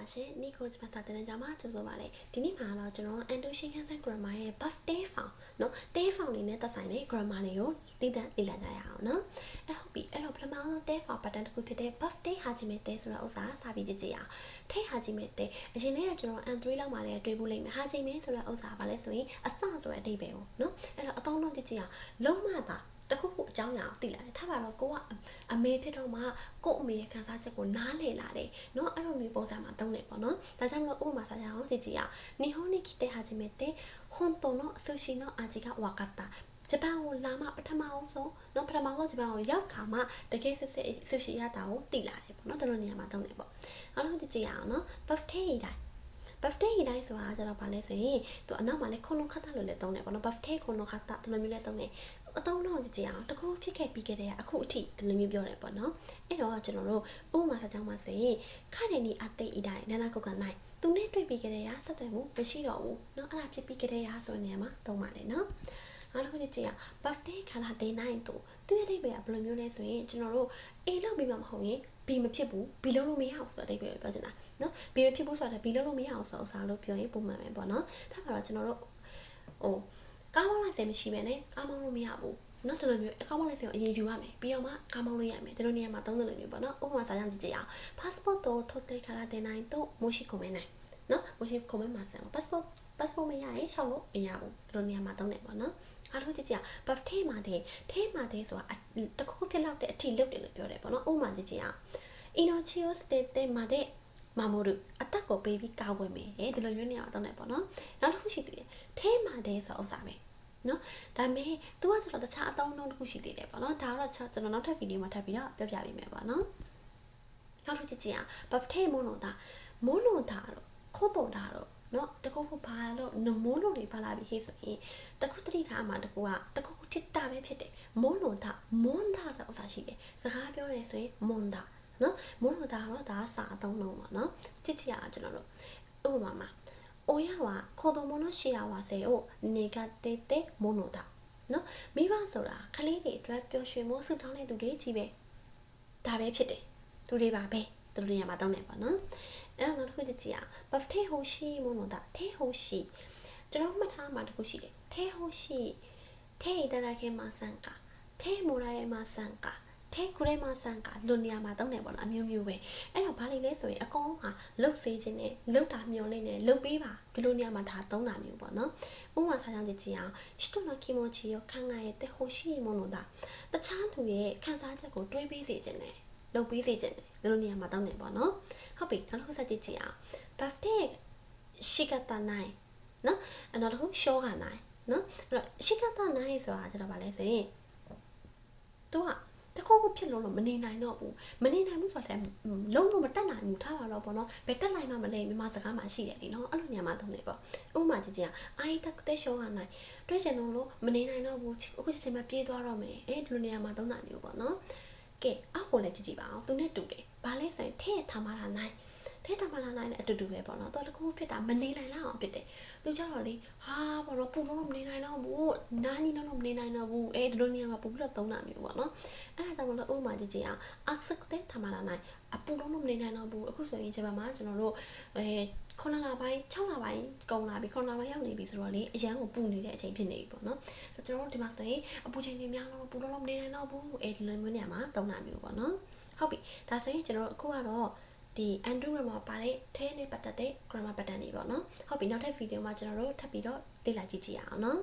ပါရှင်။နေ့ကိုကျွန်မစာသင်တဲ့ကြောင့်ပါကျေးဇူးပါတယ်။ဒီနေ့မှာတော့ကျွန်တော် Antoine Hansen Grammar ရဲ့ birthday form နော် day form လေးနဲ့သက်ဆိုင်တဲ့ grammar တွေကိုသိတဲ့လေ့လာကြရအောင်နော်။အဲ့ဟုတ်ပြီ။အဲ့တော့ပထမဆုံး day form pattern တစ်ခုဖြစ်တဲ့ birthday hajime day ဆိုတဲ့ဥစ္စာစာပြီးကြည့်ကြရအောင်။ထိတ် hajime day အရင်ကကျွန်တော် N3 လောက်မှာလည်းတွေ့ဘူးလိမ့်မယ်။ hajime ဆိုတဲ့ဥစ္စာကဘာလဲဆိုရင်အစဆိုတဲ့အဓိပ္ပာယ်ကိုနော်။အဲ့တော့အသုံးတော့ကြည့်ကြရအောင်။လုံးမသာ တခုခုအကြောင်းအရာကိုသိလာတယ်ထားပါတော့ကိုကအမေဖြစ်တော့မှကို့အမေရဲ့ခံစားချက်ကိုနားလည်လာတယ်เนาะအဲ့လိုမျိုးပုံစံမှာတုံးတယ်ပေါ့နော်ဒါကြောင့်မလို့ဥပမာစာရအောင်ကြည့်ကြည့်ရ日本に来て初めて本当の寿司の味が分かったဂျပန်ကိုလာမှပထမအောင်ဆုံးเนาะပထမဆုံးဂျပန်ကိုရောက်ခါမှတကယ်စစ်စစ်ဆူရှီရတာကိုသိလာတယ်ပေါ့เนาะဒီလိုနေရာမှာတုံးတယ်ပေါ့အဲ့တော့ကြည့်ကြည့်ရအောင်เนาะ buffet တိုင်း buffet ဟိတိုင်းဆိုတာကျတော့ဗာလဲဆိုရင်သူအနောက်မှာလဲခွန်လုံးခတ်တာလို့လည်းသုံးတယ်ပေါ့နော် buffet ခွန်လုံးခတ်တာဒီလိုမျိုးလည်းသုံးတယ် အတုံးတော့ကြည့်ကြအောင်တကူဖြစ်ခဲ့ပြီးခဲ့တဲ့အခုအထိဒီလိုမျိုးပြောတယ်ပေါ့နော်အဲ့တော့ကျွန်တော်တို့ဥပမာဆက်ကြောင်းမှာဆိုရင်ခရနေနီအတိတ်အတိုင်းနာနာကုတ်ကနိုင်သူနဲ့တွေ့ပြီးခဲ့တဲ့ရာဆက်သွယ်မှုမရှိတော့ဘူးเนาะအဲ့ဒါဖြစ်ပြီးခဲ့တဲ့ရာဆိုတဲ့နေရာမှာသုံးပါတယ်เนาะအားလုံးကြည့်ကြအောင် birthday ခလာဒေးနိုင်သူသူရဲ့အဓိပ္ပာယ်ကဘယ်လိုမျိုးလဲဆိုရင်ကျွန်တော်တို့ A လောက်ပြီးမှမဟုတ်ရင် B မဖြစ်ဘူး B လုံးလို့မရဘူးဆိုတဲ့အဓိပ္ပာယ်ကိုပြောချင်တာเนาะ B မဖြစ်ဘူးဆိုတာ B လုံးလို့မရအောင်ဆိုဥစားလို့ပြောရင်ပုံမှန်ပဲပေါ့เนาะဒါပါတော့ကျွန်တော်တို့ဟို ကားမောင်းလိုက်စဲမရှိပဲねကားမောင်းလို့မရဘူးနော်ဒီလိုမျိုးအကောင့်မလိုက်စင်ကိုအရင်ယူရမယ်ပြီးတော့မှကားမောင်းလို့ရမယ်ဒီလိုနေရာမှာသုံးတယ်လို့မျိုးပေါ့နော်ဥပမာစာကြောင့်ကြည့်ကြည့်အောင် passport တော့ထုတ်တဲ့ခါလာတင်နိုင်တော့မရှိကုန်မဲနိုင်နော်မရှိကုန်မဲမှာဆန် passport passport မရရင်ရှောက်လို့မရဘူးဒီလိုနေရာမှာသုံးတယ်ပေါ့နော်အားလုံးကြည့်ကြည့် buff ထဲမှာတဲ့ထဲမှာတဲ့ဆိုတာတခုဖြစ်လောက်တဲ့အထီလုတ်တယ်လို့ပြောတယ်ပေါ့နော်ဥပမာကြည့်ကြည့်အောင် inochio state မှာတဲ့ မမိုရုအတက်ကိုပေးပြီးကာဝယ်မယ်ဒီလိုမျိုးနေရာမှာသုံးတယ်ပေါ့နော်နောက်တစ်ခုရှိသေးတယ်ထဲမှာတဲ့ဆိုဥစ္စာပဲနော်ဒါပေမဲ့ तू ကဆိုတော့တခြားအသုံးအနှုန်းတစ်ခုရှိသေးတယ်ပေါ့နော်ဒါတော့ကျွန်တော်နောက်ထပ်ဗီဒီယိုမှာထပ်ပြီးတော့ပြောပြပေးမယ်ပေါ့နော်နောက်တစ်ခုကြည့်ကြည့်အောင် buff ထဲမို့လို့ဒါမို့လို့ဒါတော့ခိုးတော်ဒါတော့နော်တခုခုဘာလို့နမိုးလို့တွေပါလာပြီဟေးဆိုရင်တခုတတိထားမှာတခုကတခုခုဖြစ်တာပဲဖြစ်တယ်မွန်းလို့ဒါမွန်းတာဆိုဥစားရှိတယ်စကားပြောရဲဆိုရင်မွန်းတာ နော်မွန်းလို့ဒါတော့ဒါစာအသုံးလုံးပါနော်ကြည့်ကြည့်ရအောင်ကျွန်တော်တို့ဥပမာမှာ親は子供の幸せを願っててものだနော်မိဘဆိုတာကလေးတွေအတွက်ပျော်ရွှင်မှုဆုတောင်းတဲ့သူတွေကြီးပဲဒါပဲဖြစ်တယ်သူတွေပါပဲသူတို့နေရာမှာတောင်းတယ်ပေါ့နော်အဲ့တော့နောက်တစ်ခုကြည့်အောင်バフテホシものだテホシကျွန်တော်မှတ်ထားမှာတစ်ခုရှိတယ်テホシテいただけませんかテもらえませんか ထဲခုထဲမှာဆန်ကလွန်နေရာမှာတုံးတယ်ပေါ့နော်အမျိုးမျိုးပဲအဲ့တော့ဘာလို့လဲဆိုရင်အကုန်လုံးကလှုပ်စေးခြင်းနဲ့လှုပ်တာမျောလင့်နေလှုပ်ပေးပါဒီလိုနေရာမှာဒါတုံးတာမျိုးပေါ့နော်ဥပမာစားကြောင့်ကြည့်အောင်ရှစ်တုနကီမိုချီရောခံငါရဲ့တဟိုရှိမလို့တာတခြားသူရဲ့ခံစားချက်ကိုတွေးပေးစေခြင်းနဲ့လှုပ်ပေးစေခြင်းနဲ့ဒီလိုနေရာမှာတုံးတယ်ပေါ့နော်ဟုတ်ပြီနောက်တစ်ခုဆက်ကြည့်အောင် birthday ရှိကတာနိုင်နော်နောက်တစ်ခုရှောကနိုင်နော်အဲ့တော့ရှိကတာနိုင်ဆိုတာကျတော့ဗာလဲဆိုရင်သူက တခုခုဖြစ်လို့လို့မနေနိုင်တော့ဘူးမနေနိုင်ဘူးဆိုတော့လုံးလုံးမတက်နိုင်ဘူးထားပါတော့ပေါ့နော်ဘယ်တက်နိုင်မှမလဲမြန်မာစကားမှာရှိတယ်လीနော်အဲ့လိုညမှာသုံးနေပေါ့ဥပမာကြည့်ကြအာရီတက်တဲ့ရှောင်းကနိုင်တွဲချင်လုံးလို့မနေနိုင်တော့ဘူးအခုချက်ချင်းမှပြေးသွားတော့မယ်အဲ့ဒီလိုနေရာမှာသုံးတာမျိုးပေါ့နော်ကဲအောက်ကိုလည်းကြည့်ကြည့်ပါအောင်သူနဲ့တူတယ်ဘာလဲဆိုရင်ထဲထားမှလာနိုင် ထဲတမလာနိုင်တဲ့အတူတူပဲပေါ့နော်တော်တခုဖြစ်တာမနေနိုင်လောက်အောင်ဖြစ်တယ်သူကြတော့လေဟာပေါ့နော်ပူလုံးလုံးမနေနိုင်တော့ဘူးနားကြီးလုံးလုံးမနေနိုင်တော့ဘူးအဲဒီလိုနေရာမှာပူပြီးတော့သုံးတာမျိုးပေါ့နော်အဲ့ဒါကြောင့်မလို့ဥပမာကြည့်ကြည့်အောင် accept တဲ့တမလာနိုင်အပူလုံးလုံးမနေနိုင်တော့ဘူးအခုဆိုရင်ဂျပန်မှာကျွန်တော်တို့အဲ9လပိုင်း6လပိုင်းကုန်လာပြီ9လပိုင်းရောက်နေပြီဆိုတော့လေအရန်ကိုပူနေတဲ့အချိန်ဖြစ်နေပြီပေါ့နော်ဆိုကျွန်တော်တို့ဒီမှာဆိုရင်အပူချိန်တွေများတော့ပူလုံးလုံးမနေနိုင်တော့ဘူးအဲဒီလိုမျိုးနေရာမှာသုံးတာမျိုးပေါ့နော်ဟုတ်ပြီဒါဆိုရင်ကျွန်တော်တို့အခုကတော့ ဒီ undo grammar ပါတဲ့ထဲနဲ့ပတ်သက်တဲ့ grammar pattern တွေပေါ့နော်ဟုတ်ပြီနောက်ထပ်ဗီဒီယိုမှာကျွန်တော်တို့ထပ်ပြီးတော့လေ့လာကြည့်ကြည့်အောင်နော်